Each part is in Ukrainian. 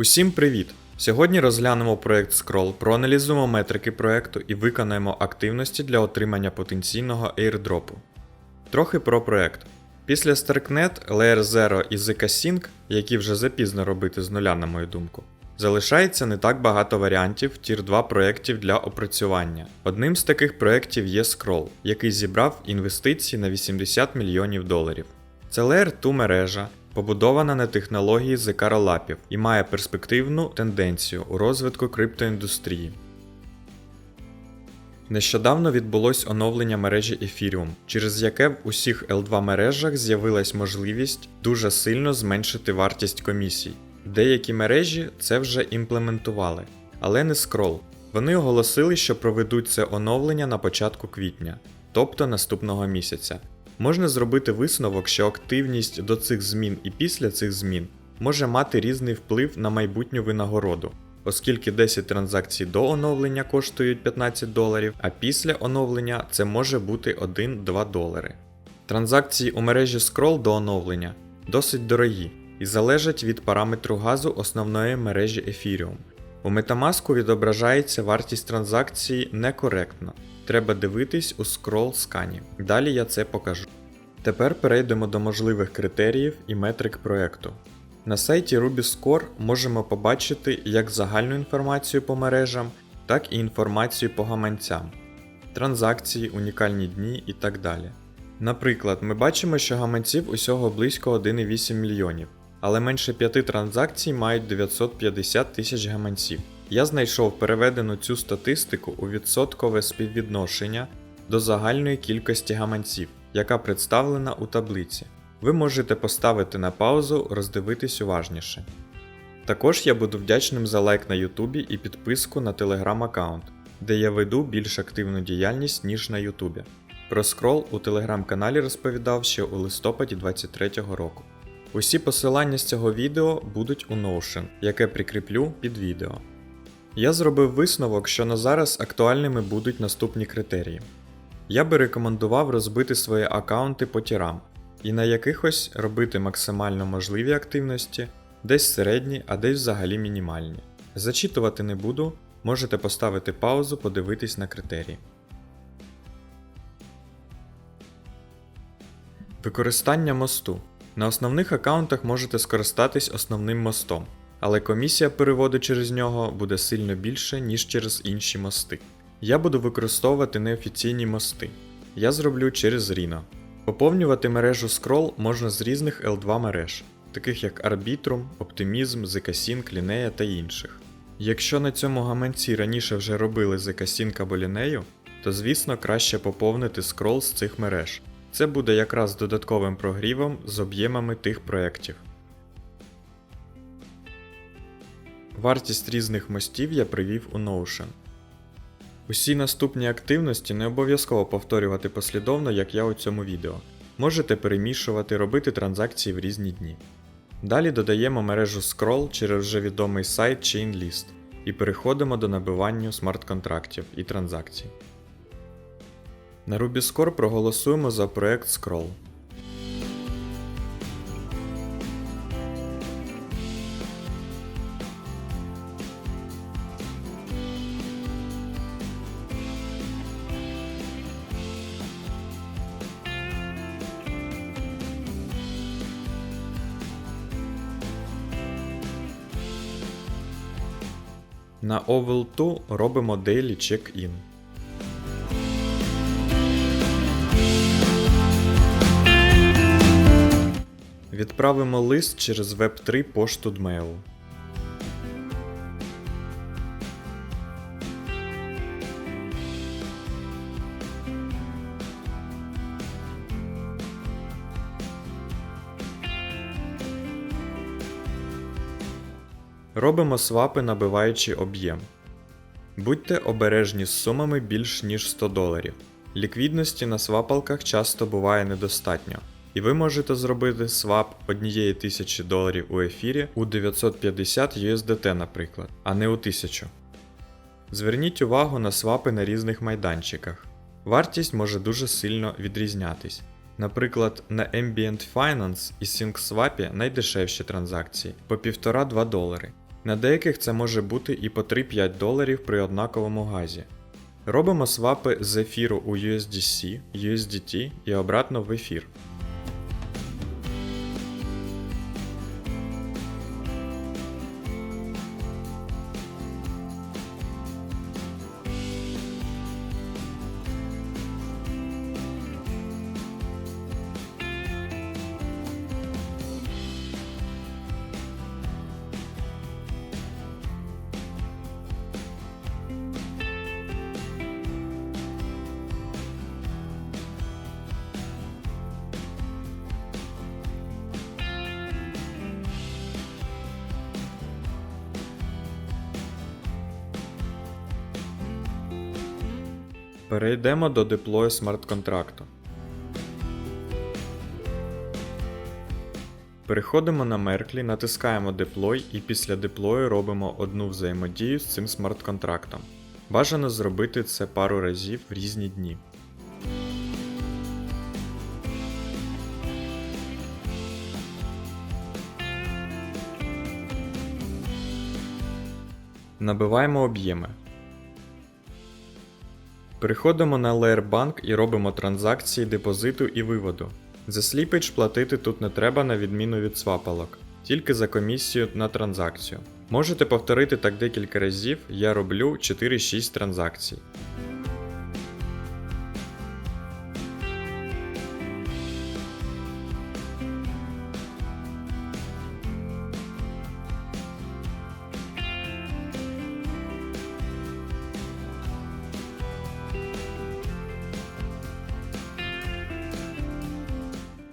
Усім привіт! Сьогодні розглянемо проект Scroll, проаналізуємо метрики проекту і виконаємо активності для отримання потенційного airdropу. Трохи про проект. Після StarkNet, Layer 0 і ZK Sync, які вже запізно робити з нуля, на мою думку, залишається не так багато варіантів Tier 2 проєктів для опрацювання. Одним з таких проєктів є Scroll, який зібрав інвестиції на 80 мільйонів доларів. Це Layer 2 мережа, побудована на технології зекаролапів і має перспективну тенденцію у розвитку криптоіндустрії. Нещодавно відбулось оновлення мережі Ethereum, через яке в усіх L2 мережах з'явилась можливість дуже сильно зменшити вартість комісій. Деякі мережі це вже імплементували, але не Scroll. Вони оголосили, що проведуть це оновлення на початку квітня, тобто наступного місяця. Можна зробити висновок, що активність до цих змін і після цих змін може мати різний вплив на майбутню винагороду, оскільки 10 транзакцій до оновлення коштують 15 доларів, а після оновлення це може бути 1-2 долари. Транзакції у мережі Scroll до оновлення досить дорогі і залежать від параметру газу основної мережі Ethereum. У Metamask відображається вартість транзакції некоректно. Треба дивитись у scroll скані. Далі я це покажу. Тепер перейдемо до можливих критеріїв і метрик проекту. На сайті RubyScore можемо побачити як загальну інформацію по мережам, так і інформацію по гаманцям, транзакції, унікальні дні і так далі. Наприклад, ми бачимо, що гаманців усього близько 1,8 мільйонів, але менше 5 транзакцій мають 950 тисяч гаманців. Я знайшов переведену цю статистику у відсоткове співвідношення до загальної кількості гаманців, яка представлена у таблиці. Ви можете поставити на паузу, роздивитись уважніше. Також я буду вдячним за лайк на Ютубі і підписку на телеграм аккаунт, де я веду більш активну діяльність, ніж на Ютубі. Про скрол у телеграм-каналі розповідав ще у листопаді 2023 року. Усі посилання з цього відео будуть у Notion, яке прикріплю під відео. Я зробив висновок, що на зараз актуальними будуть наступні критерії. Я би рекомендував розбити свої аккаунти по тірам і на якихось робити максимально можливі активності, десь середні, а десь взагалі мінімальні. Зачитувати не буду, можете поставити паузу, подивитись на критерії. Використання мосту. На основних аккаунтах можете скористатись основним мостом, але комісія переводу через нього буде сильно більше, ніж через інші мости. Я буду використовувати неофіційні мости. Я зроблю через Rhino. Поповнювати мережу Scroll можна з різних L2 мереж, таких як Arbitrum, Optimism, ZK-Sync, Linea та інших. Якщо на цьому гаманці раніше вже робили ZK-Sync або Linea, то звісно краще поповнити Scroll з цих мереж. Це буде якраз додатковим прогрівом з об'ємами тих проєктів. Вартість різних мостів я привів у Notion. Усі наступні активності не обов'язково повторювати послідовно, як я у цьому відео. Можете перемішувати, робити транзакції в різні дні. Далі додаємо мережу Scroll через вже відомий сайт ChainList і переходимо до набивання смарт-контрактів і транзакцій. На RubyScore проголосуємо за проект Scroll. На 2 робимо Daily Check-in. Відправимо лист через Web3 пошту Dmail. Робимо свапи, набиваючи об'єм. Будьте обережні з сумами більш ніж 100 доларів. Ліквідності на свапалках часто буває недостатньо, і ви можете зробити свап однієї тисячі доларів у ефірі у 950 USDT, наприклад, а не у 1000. Зверніть увагу на свапи на різних майданчиках. Вартість може дуже сильно відрізнятись. Наприклад, на Ambient Finance і SyncSwap найдешевші транзакції по 1,5-2 долари. На деяких це може бути і по 3-5 доларів при однаковому газі. Робимо свапи з ефіру у USDC, USDT і обратно в ефір. Перейдемо до деплою смарт-контракту. Переходимо на Merkle, натискаємо Deploy і після деплою робимо одну взаємодію з цим смарт-контрактом. Бажано зробити це пару разів в різні дні. Набиваємо об'єми. Переходимо на Layer Bank і робимо транзакції депозиту і виводу. За сліпич платити тут не треба на відміну від свапалок, тільки за комісію на транзакцію. Можете повторити так декілька разів, я роблю 4-6 транзакцій.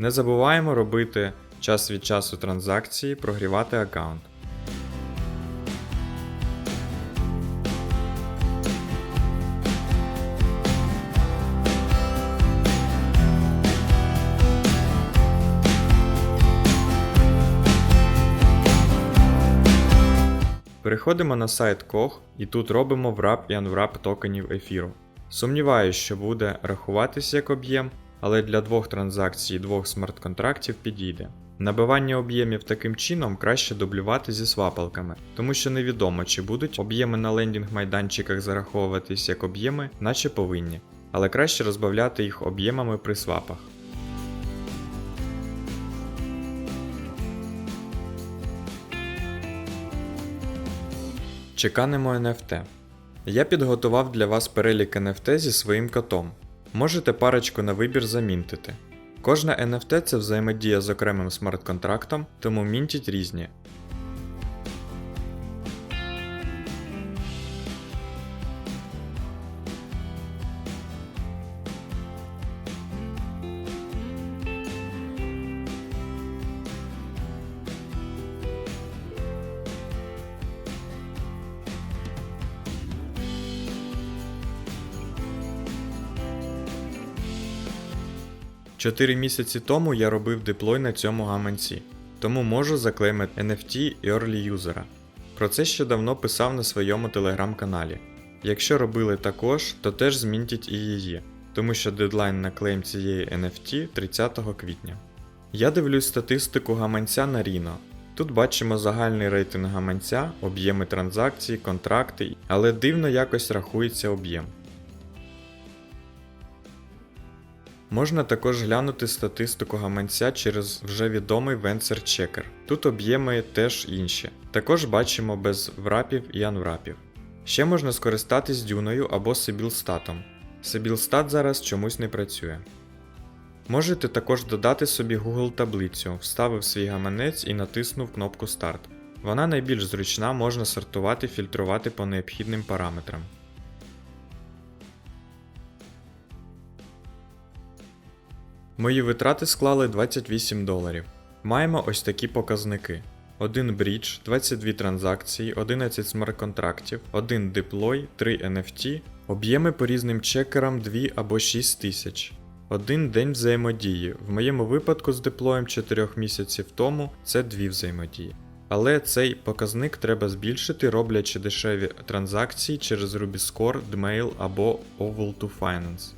Не забуваємо робити час від часу транзакції, прогрівати аккаунт. Переходимо на сайт Koch і тут робимо wrap і unwrap токенів ефіру. Сумніваюсь, що буде рахуватись як об'єм, але для двох транзакцій двох смарт-контрактів підійде. Набивання об'ємів таким чином краще дублювати зі свапалками, тому що невідомо, чи будуть об'єми на лендінг майданчиках зараховуватись як об'єми, наче повинні, але краще розбавляти їх об'ємами при свапах. Чеканемо NFT. Я підготував для вас перелік NFT зі своїм котом. Можете парочку на вибір замінтити. Кожна NFT це взаємодія з окремим смарт-контрактом, тому мінтіть різні. Чотири місяці тому я робив деплой на цьому гаманці, тому можу заклеймити NFT Early юзера. Про це ще давно писав на своєму телеграм-каналі. Якщо робили також, то теж змінтіть і її, тому що дедлайн на клейм цієї NFT 30 квітня. Я дивлюсь статистику гаманця на Rino. Тут бачимо загальний рейтинг гаманця, об'єми транзакцій, контракти, але дивно якось рахується об'єм. Можна також глянути статистику гаманця через вже відомий Vencer Checker. Тут об'єми теж інші. Також бачимо без врапів і анврапів. Ще можна скористатись дюною або Сибілстатом. Сибілстат зараз чомусь не працює. Можете також додати собі Google таблицю, вставив свій гаманець і натиснув кнопку Старт. Вона найбільш зручна, можна сортувати, фільтрувати по необхідним параметрам. Мої витрати склали 28 доларів. Маємо ось такі показники: 1 брідж, 22 транзакції, 11 смарт-контрактів, 1 деплой, 3 NFT, об'єми по різним чекерам 2 або 6 тисяч. Один день взаємодії. В моєму випадку з деплоєм 4 місяців тому це 2 взаємодії. Але цей показник треба збільшити, роблячи дешеві транзакції через Rubiscore, Dmail або Oval to Finance.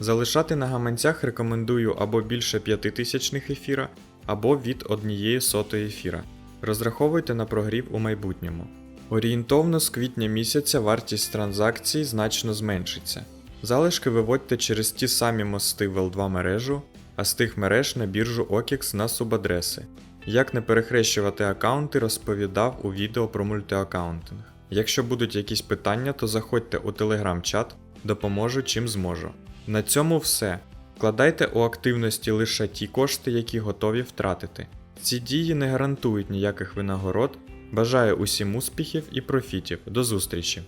Залишати на гаманцях рекомендую або більше 5000 ефіра, або від однієї сотої ефіра. Розраховуйте на прогрів у майбутньому. Орієнтовно з квітня місяця вартість транзакцій значно зменшиться. Залишки виводьте через ті самі мости в L2 мережу, а з тих мереж на біржу OKX на субадреси. Як не перехрещувати аккаунти, розповідав у відео про мультиаккаунтинг. Якщо будуть якісь питання, то заходьте у телеграм-чат, допоможу чим зможу. На цьому все. Вкладайте у активності лише ті кошти, які готові втратити. Ці дії не гарантують ніяких винагород. Бажаю усім успіхів і профітів. До зустрічі!